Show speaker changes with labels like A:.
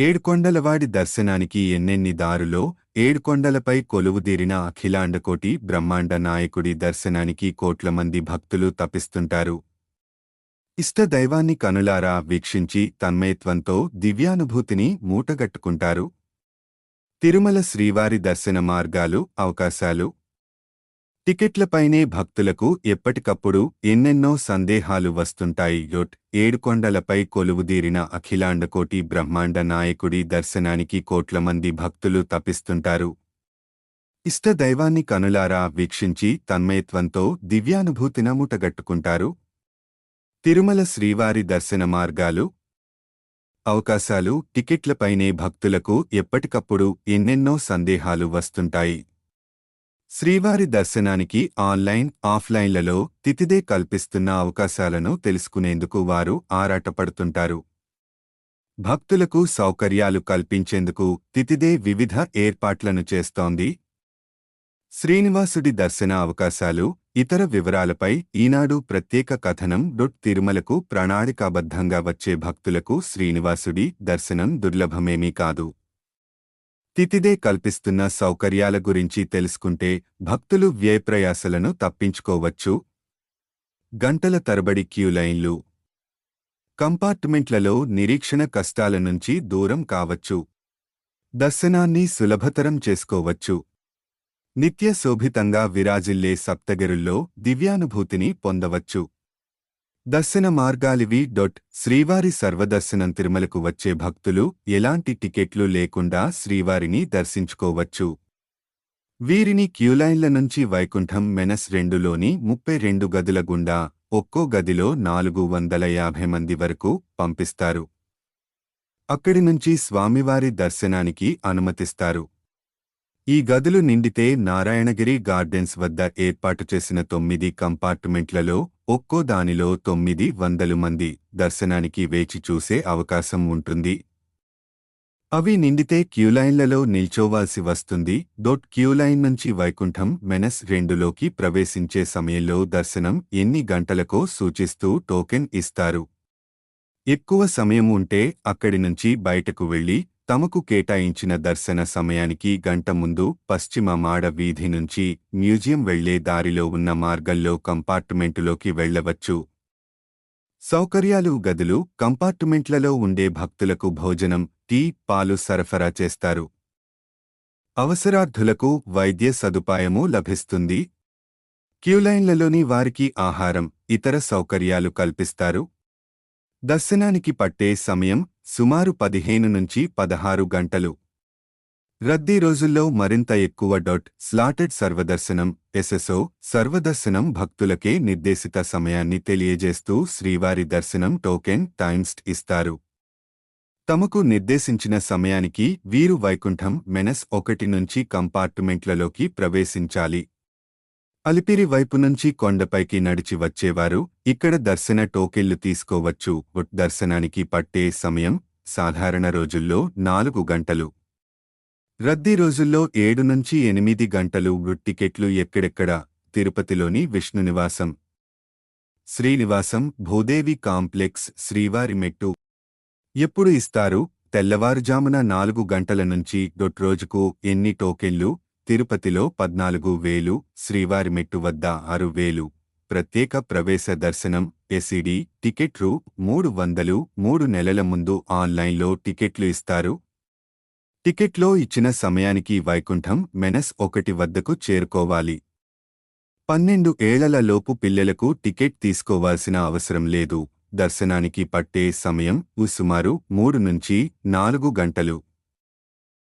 A: ఏడుకొండలవాడి దర్శనానికి ఎన్నెన్ని దారులో ఏడుకొండలపై కొలువుదీరిన అఖిలాండకోటి బ్రహ్మాండ నాయకుడి దర్శనానికి కోట్ల మంది భక్తులు తపిస్తుంటారు. ఇష్ట దైవాన్ని కనులారా వీక్షించి తన్మయత్వంతో దివ్యానుభూతిని మూటగట్టుకుంటారు. తిరుమల శ్రీవారి దర్శన మార్గాలు అవకాశాలు టికెట్లపైనే భక్తులకు ఎప్పటికప్పుడు ఎన్నెన్నో సందేహాలు వస్తుంటాయి. యోట్ ఏడుకొండలపై కొలువుదీరిన అఖిలాండకోటి బ్రహ్మాండ నాయకుడి దర్శనానికి కోట్ల మంది భక్తులు తపిస్తుంటారు. ఇష్ట దైవాన్ని కనులారా వీక్షించి తన్మయత్వంతో దివ్యానుభూతిన ముటగట్టుకుంటారు. తిరుమల శ్రీవారి దర్శన మార్గాలు అవకాశాలు టికెట్లపైనే భక్తులకు ఎప్పటికప్పుడు ఎన్నెన్నో సందేహాలు వస్తుంటాయి. శ్రీవారి దర్శనానికి ఆన్లైన్ ఆఫ్లైన్లలో తితిదే కల్పిస్తున్న అవకాశాలను తెలుసుకునేందుకు వారు ఆరాటపడుతుంటారు. భక్తులకు సౌకర్యాలు కల్పించేందుకు తితిదే వివిధ ఏర్పాట్లను చేస్తోంది. శ్రీనివాసుడి దర్శన అవకాశాలు ఇతర వివరాలపై ఈనాడు ప్రత్యేక కథనం డొట్ తిరుమలకు ప్రణాళికాబద్ధంగా వచ్చే భక్తులకు శ్రీనివాసుడి దర్శనం దుర్లభమేమీ కాదు. తితిదే కల్పిస్తున్న సౌకర్యాల గురించి తెలుసుకుంటే భక్తులు వ్యయప్రయాసలను తప్పించుకోవచ్చు. గంటల తరబడి క్యూలైన్లు కంపార్ట్మెంట్లలో నిరీక్షణ కష్టాల నుంచి దూరం కావచ్చు. దర్శనాన్ని సులభతరం చేసుకోవచ్చు. నిత్య శోభితంగా విరాజిల్లే సప్తగిరుల్లో దివ్యానుభూతిని పొందవచ్చు. దర్శన మార్గాలివి డొట్ శ్రీవారి సర్వదర్శనం తిరుమలకు వచ్చే భక్తులు ఎలాంటి టికెట్లు లేకుండా శ్రీవారిని దర్శించుకోవచ్చు. వీరిని క్యూలైన్ల నుంచి వైకుంఠం మెనస్ రెండులోని ముప్పై రెండు గదుల గుండా ఒక్కో గదిలో నాలుగు వందల యాభై మంది వరకు పంపిస్తారు. అక్కడి నుంచి స్వామివారి దర్శనానికి అనుమతిస్తారు. ఈ గదులు నిండితే నారాయణగిరి గార్డెన్స్ వద్ద ఏర్పాటు చేసిన తొమ్మిది కంపార్ట్మెంట్లలో ఒక్కో దానిలో తొమ్మిది వందలు మంది దర్శనానికి వేచి చూసే అవకాశం ఉంటుంది. అవి నిండితే క్యూలైన్లలో నిల్చోవాల్సి వస్తుంది. డొట్ క్యూలైన్ నుంచి వైకుంఠం మెనస్ రెండులోకి ప్రవేశించే సమయంలో దర్శనం ఎన్ని గంటలకో సూచిస్తూ టోకెన్ ఇస్తారు. ఎక్కువ సమయం ఉంటే అక్కడి నుంచి బయటకు వెళ్ళి తమకు కేటాయించిన దర్శన సమయానికి గంట ముందు పశ్చిమ మాడ వీధి నుంచి మ్యూజియం వెళ్ళే దారిలో ఉన్న మార్గంలో కంపార్ట్మెంటులోకి వెళ్ళవచ్చు సౌకర్యాలు గదులు కంపార్ట్మెంట్లలో ఉండే భక్తులకు భోజనం టీ పాలు సరఫరా చేస్తారు. అవసరార్థులకు వైద్య సదుపాయము లభిస్తుంది. క్యూలైన్లలోని వారికి ఆహారం ఇతర సౌకర్యాలు కల్పిస్తారు. దర్శనానికి పట్టే సమయం సుమారు పదిహేను నుంచి పదహారు గంటలు. రద్దీ రోజుల్లో మరింత ఎక్కువ డొట్ స్లాటెడ్ సర్వదర్శనం ఎస్ఎస్ఓ సర్వదర్శనం భక్తులకే నిర్దేశిత సమయాన్ని తెలియజేస్తూ శ్రీవారి దర్శనం టోకెన్ టైమ్స్ ఇస్తారు. తమకు నిర్దేశించిన సమయానికి వీరు వైకుంఠం మెనస్ ఒకటి నుంచి కంపార్ట్మెంట్లలోకి ప్రవేశించాలి. అలిపిరి వైపు నుంచి కొండపైకి నడిచి వచ్చేవారు. ఇక్కడ దర్శన టోకెళ్ళు తీసుకోవచ్చు. దర్శనానికి పట్టే సమయం సాధారణ రోజుల్లో నాలుగు గంటలు. రద్దీ రోజుల్లో ఏడు నుంచి ఎనిమిది గంటలు టికెట్లు ఎక్కడెక్కడ? తిరుపతిలోని విష్ణునివాసం శ్రీనివాసం భూదేవి కాంప్లెక్స్ శ్రీవారి మెట్టు. ఎప్పుడు ఇస్తారు? తెల్లవారుజామున నాలుగు గంటల నుంచి డొట్ రోజుకు ఎన్ని టోకెళ్ళు తిరుపతిలో పద్నాలుగు వేలు శ్రీవారి మెట్టు వద్ద ఆరు వేలు. ప్రత్యేక ప్రవేశ దర్శనం ఎసిడి టికెట్లు మూడు వందలు మూడు నెలల ముందు ఆన్లైన్లో టికెట్లు ఇస్తారు. టికెట్లో ఇచ్చిన సమయానికి వైకుంఠం మెనస్ ఒకటి వద్దకు చేరుకోవాలి. పన్నెండు ఏళ్ళలోపు పిల్లలకు టికెట్ తీసుకోవాల్సిన అవసరం లేదు. దర్శనానికి పట్టే సమయం సుమారు మూడు నుంచి నాలుగు గంటలు.